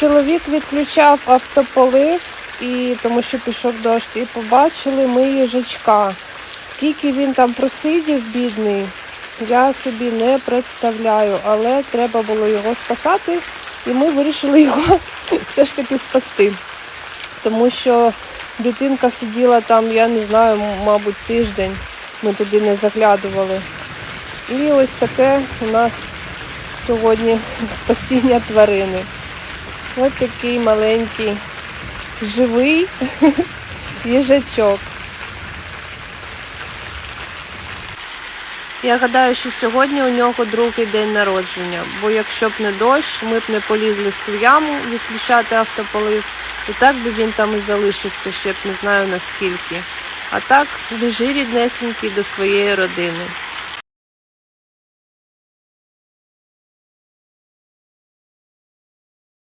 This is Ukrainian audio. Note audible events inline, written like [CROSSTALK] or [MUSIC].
Чоловік відключав автополив, і, тому що пішов дощ, і побачили ми їжачка. Скільки він там просидів, бідний, я собі не представляю, але треба було його спасати, і ми вирішили його [LAUGHS] все ж таки спасти. Тому що дитинка сиділа там, я не знаю, мабуть, тиждень. Ми туди не заглядували. І ось таке у нас сьогодні [LAUGHS] спасіння тварини. Ось такий маленький живий [LAUGHS] їжачок. Я гадаю, що сьогодні у нього другий день народження, бо якщо б не дощ, ми б не полізли в ту яму відключати автополив, і так би він там і залишився ще б не знаю наскільки. А так, біжи ріднесенький до своєї родини.